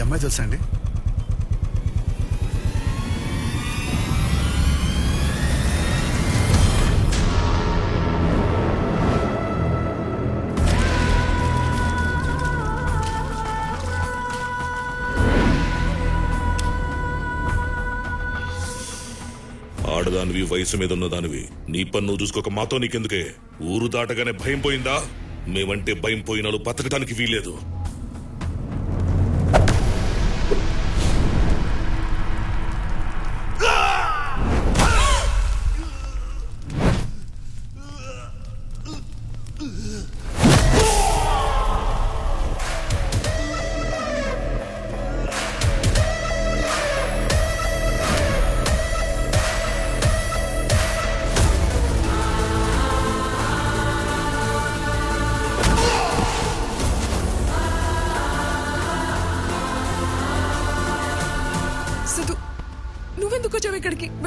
అమ్మాయి తెలుసా అండి? ఆడదానివి వయసు మీద ఉన్న దానివి నీ పన్ను చూసుకోక మాతో నీకెందుకే? ఊరు దాటగానే భయం పోయిందా? మేమంటే భయం పోయినాలు బతకడానికి వీలేదు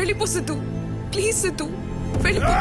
వెళ్ళిపో సిద్ధు. ప్లీజ్ సిద్ధు. వెళ్ళిపో.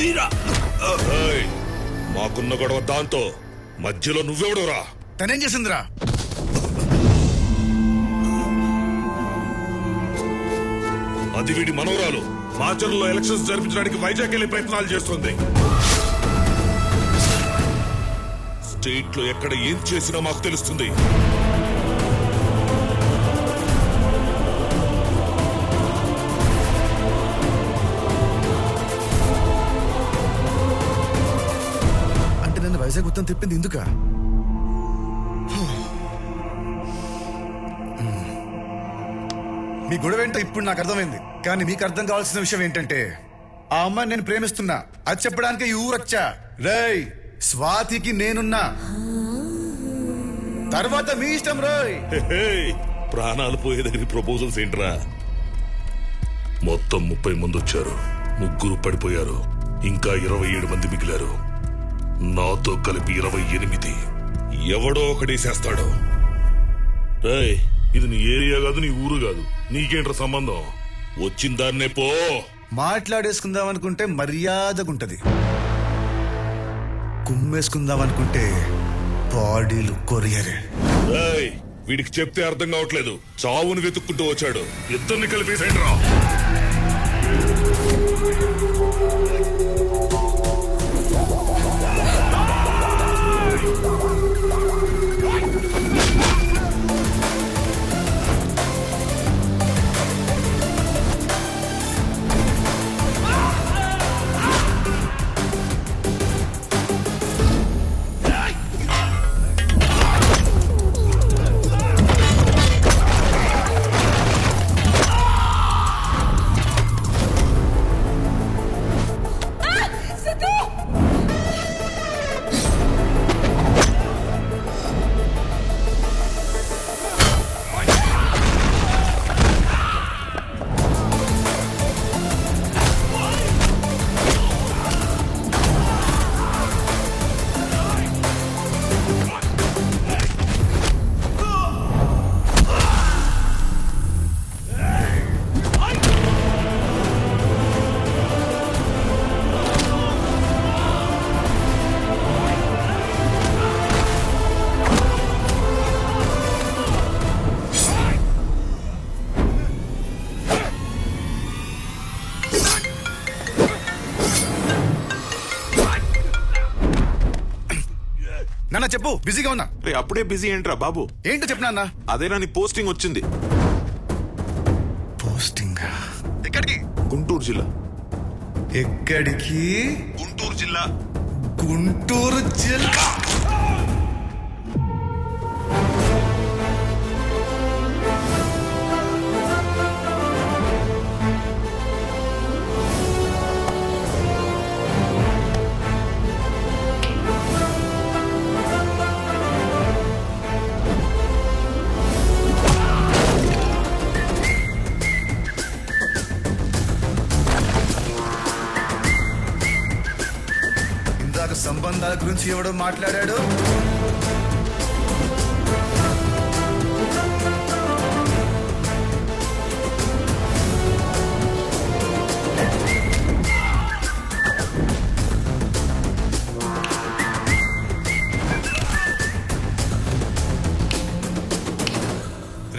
రాయ్ మాకున్న గొడవ దాంతో మధ్యలో నువ్వెవడురా? తనేం చేసిందిరా? అది వీడి మనవరాలు. మాచర్లో ఎలక్షన్స్ జరిపించడానికి వైజాగ్ వెళ్ళే ప్రయత్నాలు చేస్తుంది. స్టేట్లో ఎక్కడ ఏం చేసినా మాకు తెలుస్తుంది. రక్తం తిప్పింది ఎందుక? మీ గొడవ ఏంటో ఇప్పుడు నాకు అర్థమైంది. కానీ మీకు అర్థం కావాల్సిన విషయం ఏంటంటే ఆ అమ్మాయిని నేను ప్రేమిస్తున్నా. అది చెప్పడానికి ఈ ఊరొచ్చా? రేయ్ స్వాతికి నేనున్నా. తర్వాత మీ ఇష్టం రోయ్. ప్రాణాలు పోయే దగ్గర ప్రపోజల్స్ ఏంట్రా? మొత్తం ముప్పై మంది వచ్చారు. ముగ్గురు పడిపోయారు. ఇంకా ఇరవై ఏడు మంది మిగిలారు. నాతో కలిపి ఇరవై ఎనిమిది. ఎవడో ఒకడేసేస్తాడు రేయ్. ఇది నీ ఏరియా కాదు నీ ఊరు కాదు. నీకేంట్రా సంబంధం? వచ్చిన దాన్నే పో. మాట్లాడేసుకుందాం అనుకుంటే మర్యాదగుంటది కుమ్మేసుకుందాం అనుకుంటే బాడీలు కొరియరే. రేయ్ వీడికి చెప్తే అర్థం కావట్లేదు. చావును వెతుక్కుంటూ వచ్చాడు. ఇద్దరిని కలిపేసేయండి చెప్పు బిజీగా ఉన్నా. రే అప్పుడే బిజీ ఏంట్రా బాబు? ఏంటో చెప్పు నాన్న. అదేనా నీ పోస్టింగ్ వచ్చింది? పోస్టింగ్? ఎక్కడికి? గుంటూరు జిల్లా. ఎక్కడికి? గుంటూరు జిల్లా. గుంటూరు జిల్లా. సంబంధాల గురించి ఎవడో మాట్లాడాడు?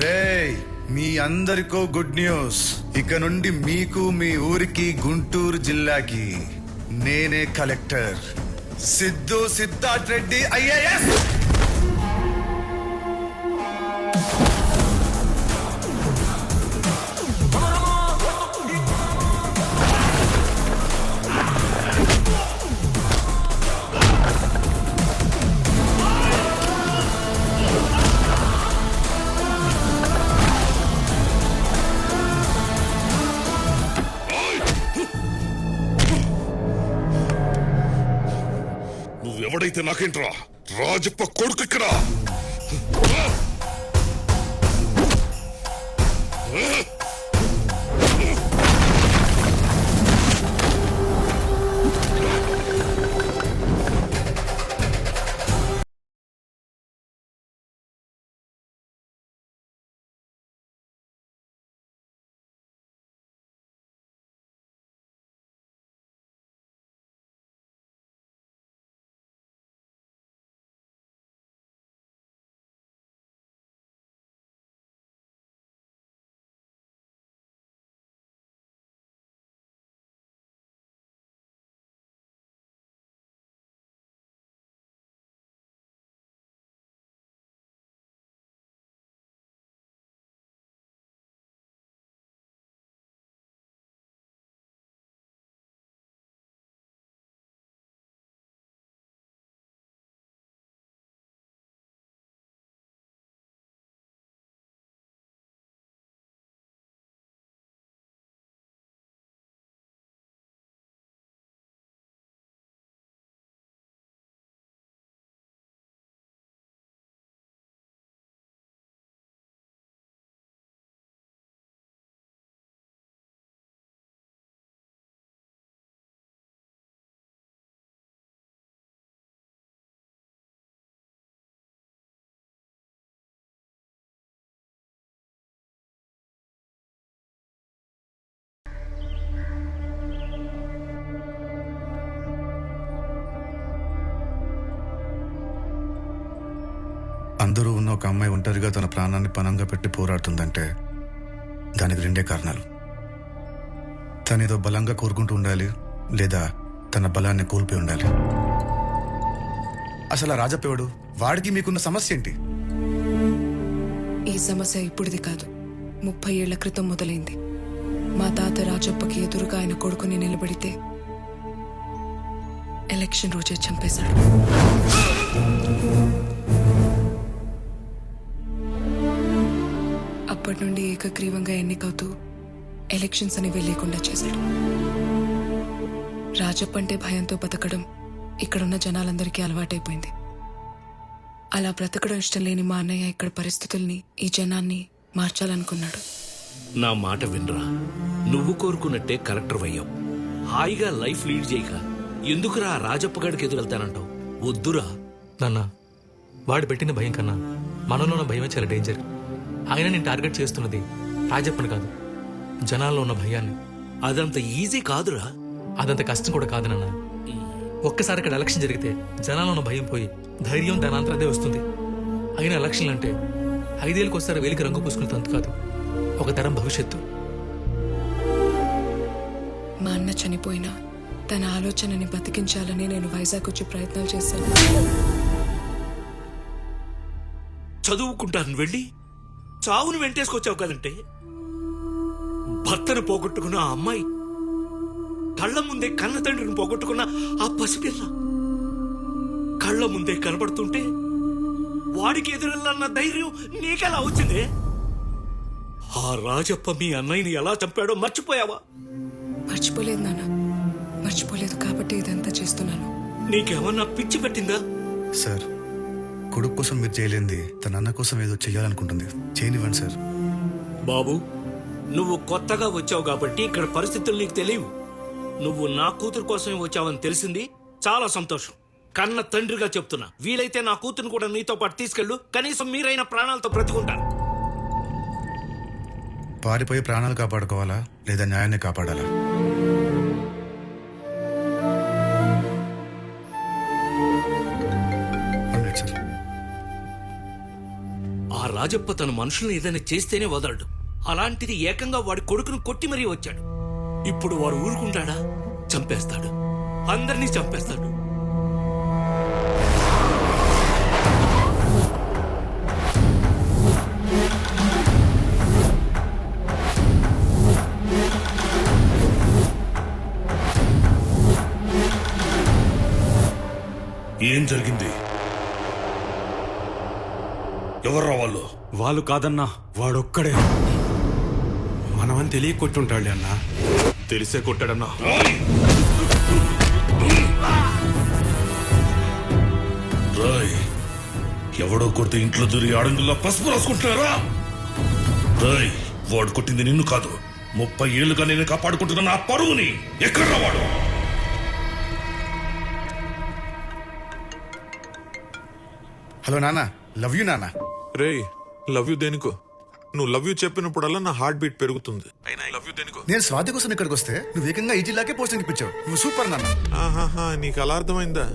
రేయ్ మీ అందరికో గుడ్ న్యూస్. ఇక నుండి మీకు మీ ఊరికి గుంటూరు జిల్లాకి నేనే కలెక్టర్. సిద్ధు సిద్ధార్థ్ రెడ్డి ఐఏఎస్. అయితే నాకేంట్రా? రాజప్ప కొడుకు ఇక్కడ? అందరూ ఉన్న ఒక అమ్మాయి ఒంటరిగా తన ప్రాణాన్ని పణంగా పెట్టి పోరాడుతుందంటే దానికి రెండే కారణాలు. తనేదో బలంగా కోరుకుంటూ ఉండాలి లేదా తన బలాన్ని కోల్పోయి ఉండాలి. అసలు ఆ రాజప్పేవాడు వాడికి మీకున్న సమస్య ఏంటి? ఈ సమస్య ఇప్పుడుది కాదు. ముప్పై ఏళ్ళ క్రితం మొదలైంది. మా తాత రాజప్పకి ఎదురుగా ఆయన కొడుకుని నిలబడితే ఎలక్షన్ రోజే చంపేశాడు. అప్పటి నుండి ఏకగ్రీవంగా ఎన్నికవుతూ ఎలక్షన్స్ అనేవి లేకుండా చేశాడు. రాజప్ప అంటే భయంతో బతకడం ఇక్కడున్న జనాలందరికీ అలవాటైపోయింది. అలా బ్రతకడం ఇష్టం లేని మా అన్నయ్య ఇక్కడ పరిస్థితుల్ని ఈ జనాన్ని మార్చాలనుకున్నాడు. నా మాట వినరా. నువ్వు కోరుకున్నట్టే కలెక్టర్ అయ్యావు హాయిగా లైఫ్ లీడ్ చేయక ఎందుకురా రాజప్ప గడికి ఎదురెళ్తానంటావు? వద్దురా. నాన్న వాడు పెట్టిన భయం కన్నా మనలో భయమే చాలా డేంజర్. ఆయన నేను టార్గెట్ చేస్తున్నది రాజప్పని కాదు. జనాల్లో ఉన్న భయాన్ని. అదంత ఈజీ కాదురా. అదంత కష్టం కూడా కాదు నాన్న. ఒక్కసారి ఇక్కడ ఎలక్షన్ జరిగితే జనాల్లో ఉన్న భయం పోయి ధైర్యం దానంతరం అదే వస్తుంది. అయిన ఎలక్షన్లు అంటే ఐదేళ్ళకి ఒకసారి వేలికి రంగు పూసుకునే తంతు కాదు. ఒక తరం భవిష్యత్తు. మా అన్న చనిపోయినా తన ఆలోచనని బతికించాలని నేను వైజాగ్ వచ్చి ప్రయత్నాలు చేశాను. చదువుకుంటాను వెళ్ళి. చావును వెంటేసుకొచ్చావు కదంటే? భర్తను పోగొట్టుకున్న ఆ అమ్మాయి కళ్ళ ముందే కన్న తండ్రిని పోగొట్టుకున్న ఆ పసిపిల్ల. కళ్ళ ముందే కనబడుతుంటే వాడికి ఎదురెళ్ళన్న ధైర్యం నీకెలా వచ్చిందే? ఆ రాజప్ప మీ అన్నయ్యని ఎలా చంపాడో మర్చిపోయావా? మర్చిపోలేదు నాన్న. మర్చిపోలేదు కాబట్టి ఇదంతా చేస్తున్నాను. నీకేమన్నా పిచ్చి పెట్టిందా? సార్ కొడుకు కోసం మీరు చేయలేంది. తన అన్న కోసం ఏదో చేయాలనుకుంటుంది చేయనివ్వండి సార్. బాబు నువ్వు కొత్తగా వచ్చావు కాబట్టి ఇక్కడ పరిస్థితులు నీకు తెలియవు. నువ్వు నా కూతురు కోసమే వచ్చావని తెలిసింది. చాలా సంతోషం. కన్న తండ్రిగా చెప్తున్నా. వీలైతే నా కూతురు కూడా నీతో పాటు తీసుకెళ్ళు. కనీసం మీరైన ప్రాణాలతో బ్రతికుంటారు. పారిపోయి ప్రాణాలు కాపాడుకోవాలా? లేదా న్యాయాన్ని కాపాడాలా? రాజప్ప తన మనుషుల్ని ఏదైనా చేస్తేనే వదలడు. అలాంటిది ఏకంగా వాడి కొడుకును కొట్టి మరీ వచ్చాడు. ఇప్పుడు వాడు ఊరుకుంటాడా? చంపేస్తాడు. అందరినీ చంపేస్తాడు. ఏం జరిగింది? ఎవర్రా వాళ్ళు? వాళ్ళు కాదన్నా వాడొక్కడే. మనమని తెలియ కొట్టుంటాడు అన్నా. తెలిసే కొట్టాడన్నా. రాయ్ ఎవడో కొడితే ఇంట్లో దూరి ఆడంగుల్లో పసుపు రాసుకుంటున్నారా? రాయ్ వాడు కొట్టింది నిన్ను కాదు. ముప్పై ఏళ్ళుగా నేను కాపాడుకుంటున్న నా పరువుని. ఎక్కడ్రా వాడు? హలో నాన్న. లవ్ యూ నాన్న రే లవ్ యూ దేనికో? నువ్వు లవ్ యూ చెప్పినప్పుడల్లా నా హార్ట్ బీట్ పెరుగుతుంది. అయినా లవ్ యూ దేనికో? నేను స్వాతి కోసం ఇక్కడికి వస్తే నువ్వు ఏకంగా ఈ జిల్లాకే పోస్టింగ్ ఇప్పించావు. నువ్వు సూపర్ నాన్న ఆహాహా నీకు అలా అర్థమైందా?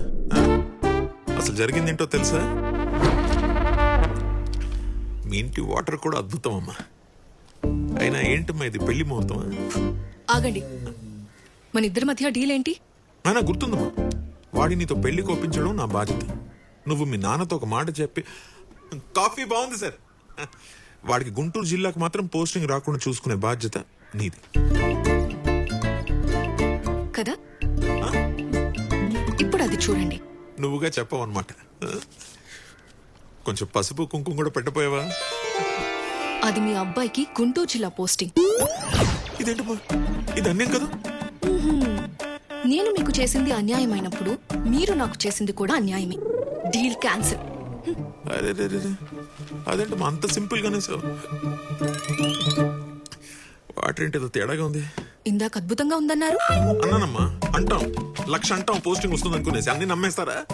అసలు జరిగిందేంటో తెలుసా? మీ ఇంటి వాటర్ కూడా అద్భుతం అమ్మా. అయినా ఏంటమ్మా ఇది పెళ్ళి ముహూర్తమా? ఆగండి. మన ఇద్దరి మధ్య డీల్ ఏంటి? అయినా గుర్తుందమ్మా. వాడి నీతో పెళ్ళి కోపించడం నా బాధ్యత. నువ్వు మీ నాన్నతో ఒక మాట చెప్పి కాఫీ బాగుంది సార్. వాడికి గుంటూరు జిల్లాకు మాత్రం పోస్టింగ్ రాకుండా చూసుకునే బాధ్యత నీది. కదా? ఇప్పుడు అది చూడండి. నువ్వుగా చెప్పవన్నమాట. కొంచెం పసుపు కుంకుమ కూడా పెట్టపోయావా అది మీ అబ్బాయికి గుంటూరు జిల్లా పోస్టింగ్. ఇదేంటమ్మా ఇది అన్యం కదా? నేను మీకు చేసింది అన్యాయమైనప్పుడు మీరు నాకు చేసింది కూడా అన్యాయమే. Deal cancel. అరే రే రే రే. అదేంటమ్మా అంత సింపుల్ గానే సార్. వాటర్ ఏంటి ఏదో తేడాగా ఉంది. ఇందాక అద్భుతంగా ఉందన్నారు. అన్నానమ్మా అంటాం. లక్ష అంటాం పోస్టింగ్ వస్తుంది అనుకునేసి అన్ని నమ్మేస్తారా?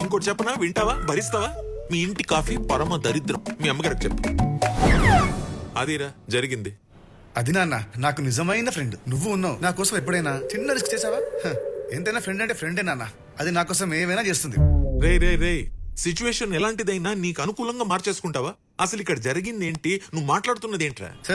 ఇంకోటి చెప్పనా? వింటావా? భరిస్తావా? మీ ఇంటి కాఫీ పరమ దరిద్రం. మీ అమ్మగారికి చెప్పు. అదిరా జరిగింది. అది నాన్న నాకు నిజమైన ఫ్రెండ్. నువ్వు ఉన్నావు. నా కోసం ఎప్పుడైనా చిన్న రిస్క్ చేసావా? హ, ఎంతైనా ఫ్రెండ్ అంటే ఫ్రెండే నాన్న. అది నా కోసం ఏమైనా చేస్తుంది. రే రే రే సిచ్యువేషన్ ఎలాంటిదైనా నీకు అనుకూలంగా మార్చేసుకుంటావా? అసలు ఇక్కడ జరిగిందేంటి? నువ్వు మాట్లాడుతున్నదేంట్రా?